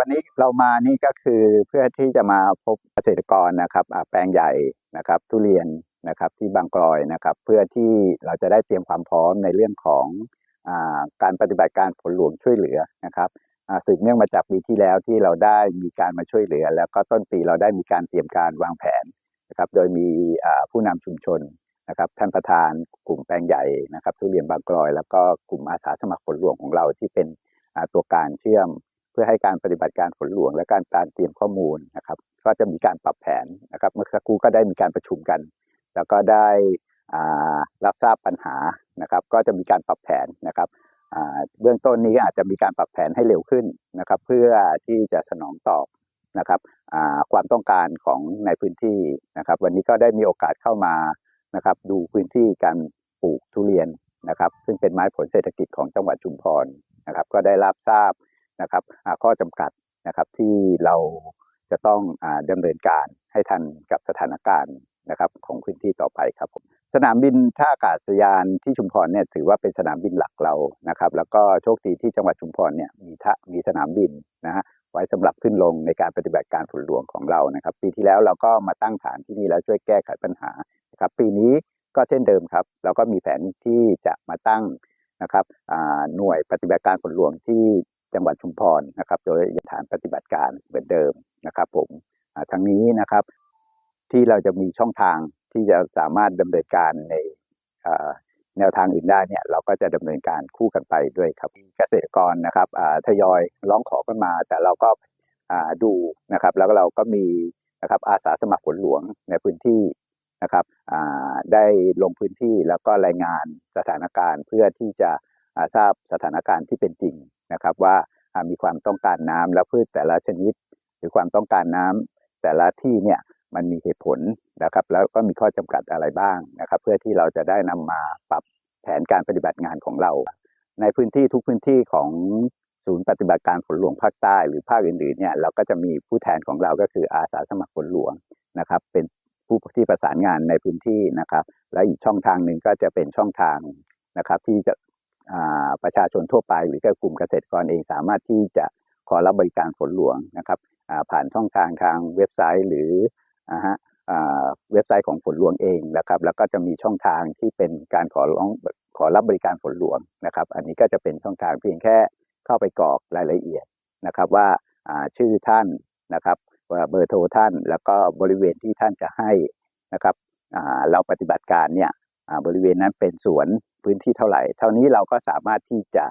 วันนี้เรามานี่ก็คือเพื่อที่จะมาพบเกษตรกรนะครับแปลงใหญ่นะครับทุเรียนนะครับที่บางกลอยนะครับ เพื่อที่เราจะได้เตรียมความพร้อมในเรื่องของอการปฏิบัติการฝนหลวงช่วยเหลือนะครับสืบเนื่องมาจากปีที่แล้วที่เราได้มีการมาช่วยเหลือ แล้วก็ต้นปีเราได้มีการเตรียมการวางแผนนะครับ โดยมีผู้นำชุมชนนะครับท่านประธานกลุ่มแปลงใหญ่นะครับทุเรียนบางกลอย แล้วก็กลุ่มอาสาสมัครฝนหลวงของเราที่เป็นตัวการเชื่อม พื่อให้การปฏิบัติการฝนหลวง และการการเตรียมข้อมูลนะครับ ก็จะมีการปรับแผนนะครับ เมื่อสักครู่ก็ได้มีการประชุมกัน แล้วก็ได้รับทราบปัญหานะครับ ก็จะมีการปรับแผนนะครับเบื้องต้นนี้อาจจะมีการปรับแผนให้เร็วขึ้นนะครับ เพื่อที่จะสนองตอบนะครับความต้องการของในพื้นที่นะครับ วันนี้ก็ได้มีโอกาสเข้ามานะครับ ดูพื้นที่การปลูกทุเรียนนะครับ ซึ่งเป็นไม้ผลเศรษฐกิจของจังหวัดชุมพรนะครับ ก็ได้รับทราบ นะครับข้อจำกัดนะครับที่เราจะต้องอาดำเนินการให้ทันกับสถานการณ์นะครับของพื้นที่ต่อไปครับผมสนามบินท่าอากาศยานที่ชุมพรเนี่ยถือว่าเป็นสนามบินหลักเรานะครับ แล้วก็โชคดีที่จังหวัดชุมพรเนี่ยมีท่ามีสนามบินนะฮะไว้สำหรับขึ้นลงในการปฏิบัติการฝนหลวงของเรานะครับ ปีที่แล้วเราก็มาตั้งฐานที่นี่แล้วช่วยแก้ไขปัญหานะครับ ปีนี้ก็เช่นเดิมครับ เราก็มีแผนที่จะมาตั้งนะครับอ่าหน่วยปฏิบัติการฝนหลวงที่ จังหวัดชุมพรนะครับ โดยฐานปฏิบัติการเหมือนเดิมนะครับผมอ่าทั้งนี้นะครับที่เราจะมีช่องทางที่จะสามารถดำเนินการในแนวทางอื่นได้เนี่ยเราก็จะดำเนินการคู่กันไปด้วยครับเกษตรกรนะครับทยอยร้องขอกันมา แต่เราก็ดูนะครับ แล้วเราก็มีนะครับอาสาสมัครฝนหลวงในพื้นที่นะครับได้ลงพื้นที่แล้วก็รายงานสถานการณ์เพื่อที่จะทราบสถานการณ์ที่เป็นจริง นะครับว่ามีความต้องการน้ำและพืชแต่ละชนิด หรือความต้องการน้ำแต่ละที่เนี่ยมันมีเหตุผลนะครับ แล้วก็มีข้อจำกัดอะไรบ้างนะครับ เพื่อที่เราจะได้นำมาปรับแผนการปฏิบัติงานของเรา ในพื้นที่ทุกพื้นที่ของศูนย์ปฏิบัติการฝนหลวงภาคใต้หรือภาคอื่นๆเนี่ยเราก็จะมีผู้แทนของเราก็คืออาสาสมัครฝนหลวงนะครับ เป็นผู้ที่ประสานงานในพื้นที่นะครับ และอีกช่องทางหนึ่งก็จะเป็นช่องทางนะครับ ที่จะ ประชาชนทั่วไป หรือก็กลุ่มเกษตรกรเองสามารถที่จะขอรับบริการฝนหลวงนะครับผ่านช่องทางทางเว็บไซต์ หรืออ่าฮะเว็บไซต์ของฝนหลวงเองนะครับแล้วก็จะมีช่องทางที่เป็นการขอร้องขอรับบริการฝนหลวงนะครับ อันนี้ก็จะเป็นช่องทางเพียงแค่เข้าไปกรอกรายละเอียดนะครับว่าชื่อท่านนะครับว่าเบอร์โทรท่านแล้วก็บริเวณที่ท่านจะให้นะครับเราปฏิบัติการเนี่ย บริเวณนั้นเป็นสวนพื้นที่เท่าไหร่ เท่านี้เราก็สามารถที่จะ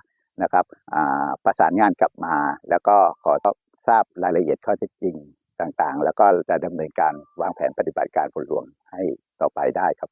นะครับอ่าประสานงานกลับมา แล้วก็ขอทราบรายละเอียดข้อเท็จจริงต่างๆ แล้วก็จะดำเนินการวางแผนปฏิบัติการฝนหลวงให้ต่อไปได้ครับ